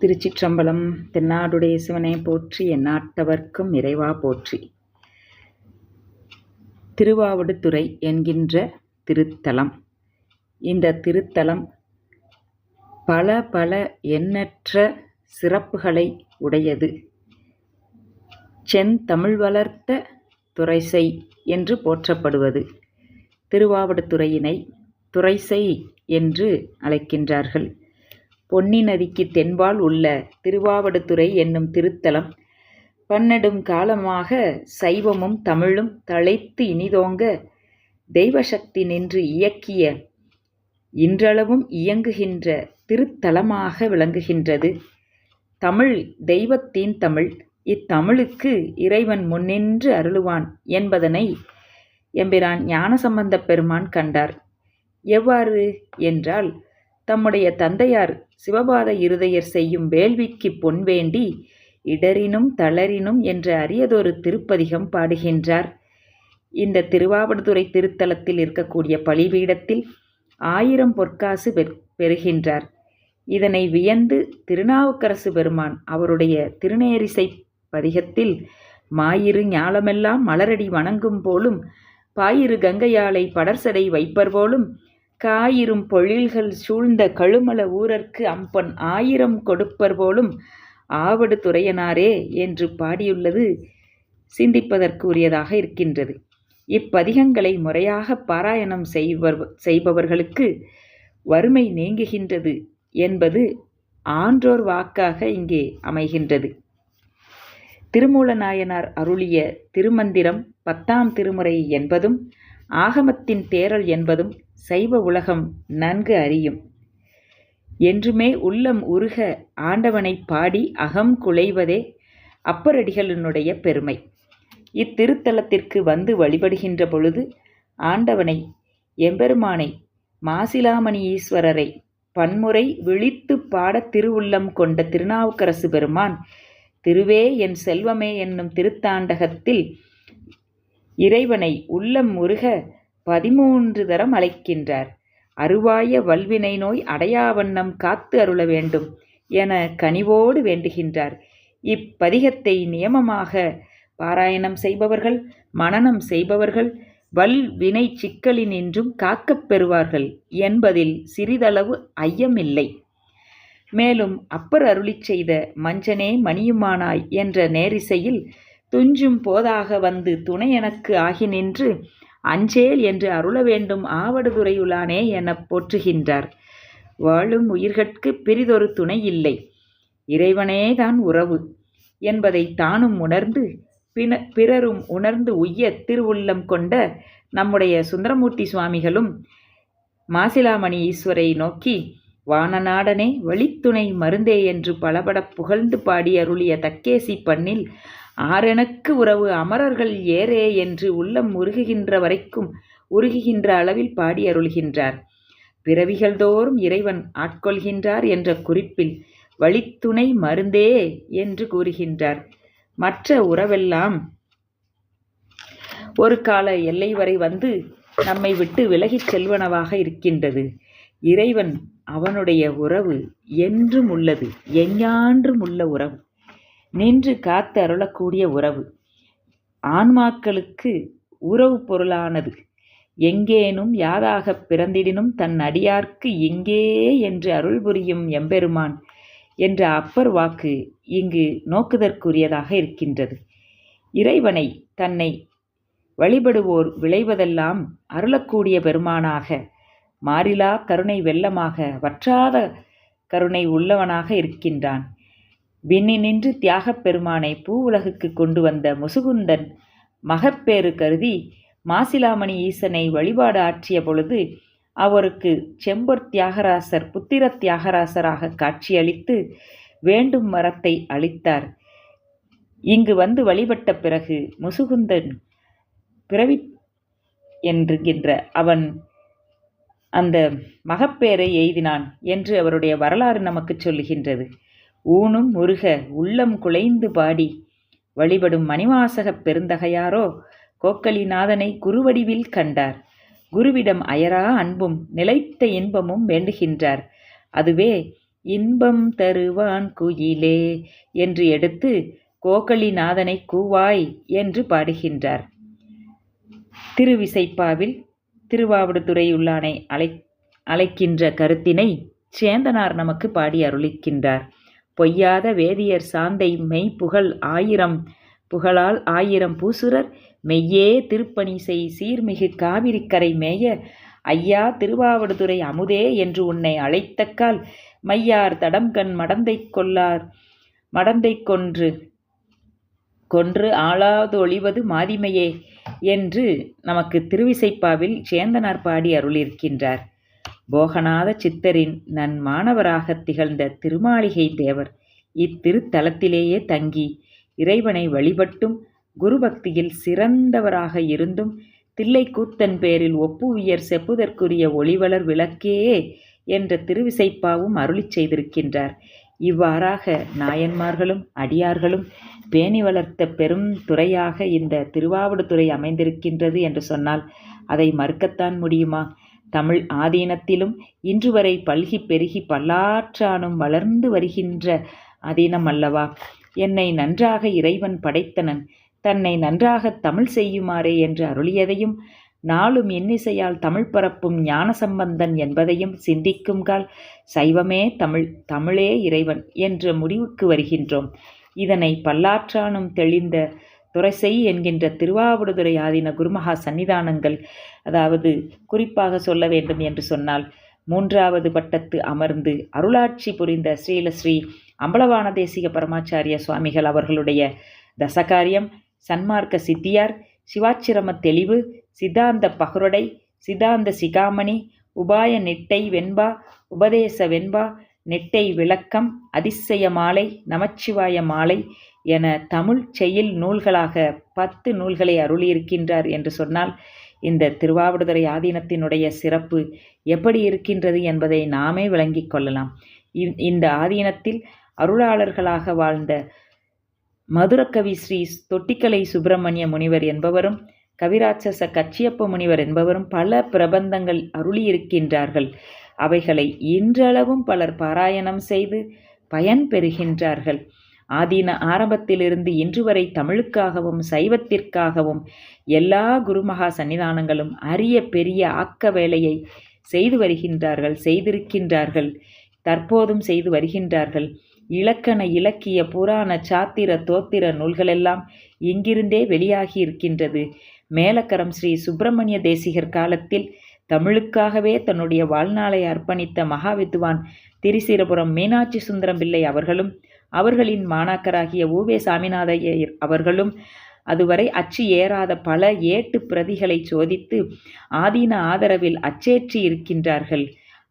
திருச்சிற்றம்பலம் தென்னாடுடைய சிவனை போற்றி எந்நாட்டவர்க்கும் இறைவா போற்றி. திருவாவடுதுறை என்கின்ற திருத்தலம். இந்த திருத்தலம் பல பல எண்ணற்ற சிறப்புகளை உடையது. செந்தமிழ் வளர்த்த துறைசை என்று போற்றப்படுவது. திருவாவடுதுறையினை துறைசை என்று அழைக்கின்றார்கள். பொன்னி நதிக்கு தென்பால் உள்ள திருவாவடுதுறை என்னும் திருத்தலம். பன்னெடும் காலமாக சைவமும் தமிழும் தழைத்து இனிதோங்க தெய்வசக்தி நின்று இயக்கிய இன்றளவும் இயங்குகின்ற திருத்தலமாக விளங்குகின்றது. தமிழ் தெய்வத்தின் தமிழ். இத்தமிழுக்கு இறைவன் முன்னின்று அருளுவான் என்பதனை எம்பிரான் ஞானசம்பந்த பெருமான் கண்டார். எவ்வாறு? என்றால் தம்முடைய தந்தையார் சிவபாத இருதயர் செய்யும் வேள்விக்கு பொன் வேண்டி இடரினும் தளரினும் என்ற அரியதொரு திருப்பதிகம் பாடுகின்றார். இந்த திருவாவடுதுறை திருத்தலத்தில் இருக்கக்கூடிய பலிபீடத்தில் ஆயிரம் பொற்காசு பெறுகின்றார். இதனை வியந்து திருநாவுக்கரசு பெருமான் அவருடைய திருநேரிசை பதிகத்தில் மாயிரு ஞாலமெல்லாம் மலரடி வணங்கும் போலும் பாயிரு கங்கையாலை படர்சடை வைப்பர் போலும் காயிரும் பொழில்கள் சூழ்ந்த கழுமல ஊரர்க்கு அம்பன் ஆயிரம் கொடுப்பர் போலும் ஆவடு துறையனாரே என்று பாடியுள்ளது சிந்திப்பதற்கு உரியதாக இருக்கின்றது. இப்பதிகங்களை முறையாக பாராயணம் செய்வர் செய்பவர்களுக்கு வறுமை நீங்குகின்றது என்பது ஆன்றோர் வாக்காக இங்கே அமைகின்றது. திருமூல நாயனார் அருளிய திருமந்திரம் பத்தாம் திருமுறை என்பதும் ஆகமத்தின் தேரல் என்பதும் சைவ உலகம் நன்கு அறியும். என்றுமே உள்ளம் உருக ஆண்டவனை பாடி அகம் குலைவதே அப்பரடிகளினுடைய பெருமை. இத்திருத்தலத்திற்கு வந்து வழிபடுகின்ற பொழுது ஆண்டவனை எம்பெருமானை மாசிலாமணி ஈஸ்வரரை பன்முறை விழித்து பாட திருவுள்ளம் கொண்ட திருநாவுக்கரசு பெருமான் திருவே என் செல்வமே என்னும் திருத்தாண்டகத்தில் இறைவனை உள்ளம் முருக பதிமூன்று தரம் அழைக்கின்றார். அருவாய வல்வினை நோய் அடையாவண்ணம் காத்து அருள வேண்டும் என கனிவோடு வேண்டுகின்றார். இப்பதிகத்தை நியமமாக பாராயணம் செய்பவர்கள் மனனம் செய்பவர்கள் வல் வினை சிக்கலினின்றும் காக்கப் பெறுவார்கள் என்பதில் சிறிதளவு ஐயமில்லை. மேலும் அப்பர் அருளிச் செய்த மஞ்சனே மணியுமானாய் என்ற நேரிசையில் துஞ்சும் போதாக வந்து துணை எனக்கு ஆகி நின்று அஞ்சேல் என்று அருள வேண்டும் ஆவடுதுறையுளானே எனப் போற்றுகின்றார். வாழும் உயிர்கட்கு பிரிதொரு துணை இல்லை. இறைவனேதான் உறவு என்பதை தானும் உணர்ந்து பின பிறரும் உணர்ந்து உய்ய திருவுள்ளம் கொண்ட நம்முடைய சுந்தரமூர்த்தி சுவாமிகளும் மாசிலாமணி ஈஸ்வரை நோக்கி வானநாடனே வழித்துணை மருந்தே என்று பலபட புகழ்ந்து பாடி அருளிய தக்கேசி பண்ணில் ஆரெனக்கு உறவு அமரர்கள் ஏரே என்று உள்ளம் உருகுகின்ற வரைக்கும் உருகுகின்ற அளவில் பாடி அருள்கின்றார். பிறவிகள் தோறும் இறைவன் ஆட்கொள்கின்றார் என்ற குறிப்பில் வழித்துணை மருந்தே என்று கூறுகின்றார். மற்ற உறவெல்லாம் ஒரு கால எல்லை வரை வந்து நம்மை விட்டு விலகிச் செல்வனவாக இருக்கின்றது. இறைவன் அவனுடைய உறவு என்றும் உள்ளது எஞ்ஞான்றும் உள்ள உறவு. நின்று காத்து அருளக்கூடிய உறவு. ஆன்மாக்களுக்கு உறவு பொருளானது. எங்கேனும் யாதாகப் பிறந்திடினும் தன் அடியார்க்கு இங்கே என்று அருள் புரியும் எம்பெருமான் என்ற அப்பர் வாக்கு இங்கு நோக்குதற்குரியதாக இருக்கின்றது. இறைவனை தன்னை வழிபடுவோர் விளைவதெல்லாம் அருளக்கூடிய பெருமானாக மாறிலா கருணை வெள்ளமாக வற்றாத கருணை உள்ளவனாக இருக்கின்றான். விண்ணி நின்று தியாகப் பெருமானை பூ உலகுக்கு கொண்டு வந்த முசுகுந்தன் மகப்பேறு கருதி மாசிலாமணி ஈசனை வழிபாடு ஆற்றிய பொழுது அவருக்கு செம்பொற் தியாகராசர் புத்திர தியாகராசராக காட்சியளித்து வேண்டும் மரத்தை அளித்தார். இங்கு வந்து வழிபட்ட பிறகு முசுகுந்தன் பிறவி என்கின்ற அவன் அந்த மகப்பேரை எய்தினான் என்று அவருடைய வரலாறு நமக்கு சொல்லுகின்றது. ஊனும் முருக உள்ளம் குலைந்து பாடி. வழிபடும் மணிவாசகப் பெருந்தகையாரோ கோக்கலிநாதனை குருவடிவில் கண்டார். குருவிடம் அயரா அன்பும் நிலைத்த இன்பமும் வேண்டுகின்றார். அதுவே இன்பம் தருவான் குயிலே என்று எடுத்து கோகலிநாதனை கூவாய் என்று பாடுகின்றார். திருவிசைப்பாவில் திருவாவடுதுறையுள்ளானை அழை அழைக்கின்ற கருத்தினை சேந்தனார் நமக்கு பாடி அருளிக்கின்றார். பொய்யாத வேதியர் சாந்தை மெய் புகழ் ஆயிரம். புகழால் ஆயிரம் பூசுரர் மெய்யே திருப்பணி செய் சீர்மிகு காவிரிக்கரை மேய ஐயா திருவாவடுதுறை அமுதே என்று உன்னை அழைத்தக்கால் மையார் தடம்கண் மடந்தை கொள்ளார். மடந்தை கொன்று கொன்று ஆளாதொழிவது மாதிமையே என்று நமக்கு திருவிசைப்பாவில் சேந்தனார் பாடி அருளியிருக்கின்றார். போகநாத சித்தரின் நன் மாணவராகத் திகழ்ந்த திருமாளிகை தேவர் இத்திருத்தலத்திலேயே தங்கி இறைவனை வழிபட்டும் குருபக்தியில் சிறந்தவராக இருந்தும் தில்லைக்கூத்தன் பேரில் ஒப்புவியர் செப்புதற்குரிய ஒளிவளர் விளக்கே என்ற திருவிசைப்பாவும் அருளிச் செய்திருக்கின்றார். இவ்வாறாக நாயன்மார்களும் அடியார்களும் பேணி வளர்த்த பெரும் துறையாக இந்த திருவாவடுதுறை அமைந்திருக்கின்றது என்று சொன்னால் அதை மறுக்கத்தான் முடியுமா? தமிழ் ஆதீனத்திலும் இன்று வரை பல்கி பெருகி பல்லாற்றானும் வளர்ந்து வருகின்ற அதீனம் அல்லவா? என்னை நன்றாக இறைவன் படைத்தனன். தன்னை நன்றாக தமிழ் செய்யுமாறே என்று அருளியதையும் நாளும் இன்னிசையால் தமிழ் பரப்பும் ஞான சம்பந்தன் என்பதையும் சிந்திக்கும்கால் சைவமே தமிழ் தமிழே இறைவன் என்ற முடிவுக்கு வருகின்றோம். இதனை பல்லாற்றானும் தெளிந்த துரைசை என்கின்ற திருவாவடுதுறை ஆதீன குருமகா சன்னிதானங்கள் அதாவது குறிப்பாக சொல்ல வேண்டும் என்று சொன்னால் மூன்றாவது பட்டத்து அமர்ந்து அருளாட்சி புரிந்த ஸ்ரீலஸ்ரீ அம்பலவான தேசிக பரமாச்சாரிய சுவாமிகள் அவர்களுடைய தசகாரியம் சன்மார்க்க சித்தியார் சிவாச்சிரம தெளிவு சித்தாந்த பகருடை சித்தாந்த சிகாமணி உபாய நெட்டை வெண்பா உபதேச வெண்பா நெட்டை விளக்கம் அதிசய மாலை நமச்சிவாய மாலை என தமிழ் செயல் நூல்களாக பத்து நூல்களை அருளியிருக்கின்றார் என்று சொன்னால் இந்த திருவாவடுதுறை ஆதீனத்தினுடைய சிறப்பு எப்படி இருக்கின்றது என்பதை நாமே விளங்கிக் கொள்ளலாம். இந்த ஆதீனத்தில் அருளாளர்களாக வாழ்ந்த மதுரக்கவி ஸ்ரீ தொட்டிக்கலை சுப்பிரமணிய முனிவர் என்பவரும் கவிராட்சச கச்சியப்ப முனிவர் என்பவரும் பல பிரபந்தங்கள் அருளியிருக்கின்றார்கள். அவைகளை இன்றளவும் பலர் பாராயணம் செய்து பயன் பெறுகின்றார்கள். ஆதீன ஆரம்பத்திலிருந்து இன்று வரை தமிழுக்காகவும் சைவத்திற்காகவும் எல்லா குருமகா சன்னிதானங்களும் அரிய பெரிய ஆக்க வேலையை செய்து வருகின்றார்கள் செய்திருக்கின்றார்கள் தற்போதும் செய்து வருகின்றார்கள். இலக்கண இலக்கிய புராண சாத்திர தோத்திர நூல்களெல்லாம் இங்கிருந்தே வெளியாகி இருக்கின்றது. மேலக்கரம் ஸ்ரீ சுப்பிரமணிய தேசிகர் காலத்தில் தமிழுக்காகவே தன்னுடைய வாழ்நாளை அர்ப்பணித்த மகாவித்வான் திரிசிரபுரம் மீனாட்சி சுந்தரம் பிள்ளை அவர்களும் அவர்களின் மாணாக்கராகிய ஓவே சாமிநாதையர் அவர்களும் அதுவரை அச்சு ஏறாத பல ஏட்டு பிரதிகளை சோதித்து ஆதீன ஆதரவில் அச்சேற்றி இருக்கின்றார்கள்.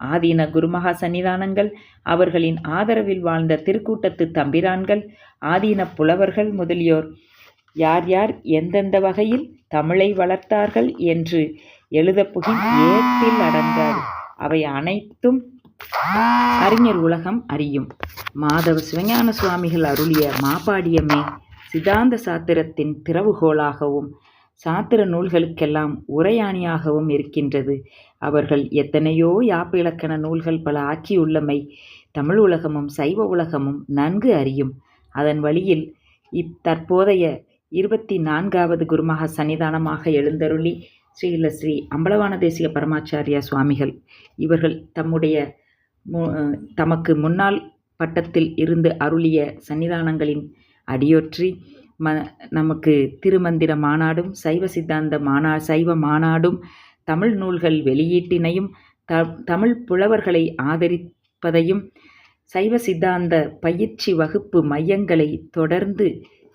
ஆதீன குருமகா சன்னிதானங்கள் அவர்களின் ஆதரவில் வாழ்ந்த திருக்கூட்டத்து தம்பிரான்கள் ஆதீன புலவர்கள் முதலியோர். யார் யார் எந்தெந்த வகையில் தமிழை வளர்த்தார்கள் என்று எழுதப்புகின் ஏட்டில் அடங்காது. அவை அனைத்தும் அறிஞர் உலகம் அறியும். மாதவ சிவஞான சுவாமிகள் அருளிய மாபாடியமே சித்தாந்த சாத்திரத்தின் திறவுகோலாகவும் சாத்திர நூல்களுக்கெல்லாம் உரையாணியாகவும் இருக்கின்றது. அவர்கள் எத்தனையோ யாப்பு இலக்கண நூல்கள் பல ஆக்கியுள்ளமை தமிழ் உலகமும் சைவ உலகமும் நன்கு அறியும். அதன் வழியில் இத்தற்போதைய இருபத்தி நான்காவது குருமாக சன்னிதானமாக எழுந்தருளி ஸ்ரீல ஸ்ரீ அம்பலவான தேசிய பரமாச்சாரியா சுவாமிகள். இவர்கள் தம்முடைய தமக்கு முன்னாள் பட்டத்தில் இருந்து அருளிய சன்னிதானங்களின் அடியொற்றி ம நமக்கு திருமந்திர மாநாடும் சைவ சித்தாந்த மாநா சைவ மாநாடும் தமிழ் நூல்கள் வெளியீட்டினையும் த தமிழ் புலவர்களை ஆதரிப்பதையும் சைவ சித்தாந்த பயிற்சி வகுப்பு மையங்களை தொடர்ந்து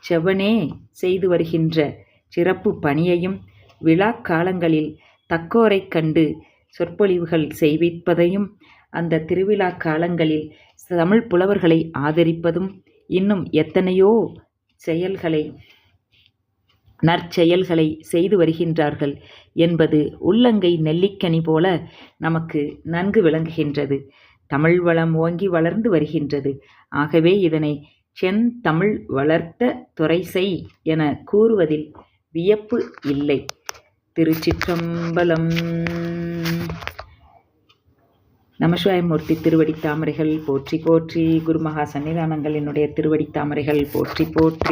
செவனே செய்து வருகின்ற சிறப்பு பணியையும் விழா காலங்களில் தக்கோரைக் கண்டு சொற்பொழிவுகள் செய்விப்பதையும் அந்த திருவிழா காலங்களில் தமிழ் புலவர்களை ஆதரிப்பதும் இன்னும் எத்தனையோ செயல்களை நற்செயல்களை செய்து வருகின்றார்கள் என்பது உள்ளங்கை நெல்லிக்கனி போல நமக்கு நன்கு விளங்குகின்றது. தமிழ் வளம் ஓங்கி வளர்ந்து வருகின்றது. ஆகவே இதனை செந்தமிழ் வளர்த்த துறைசை என கூறுவதில் வியப்பு இல்லை. திருச்சிற்றம்பலம் நமசிவாயமூர்த்தி திருவடி தாமரைகள் போற்றி போற்றி குருமகா சன்னிதானங்கள் என்னுடைய திருவடி தாமரைகள் போற்றி போற்றி.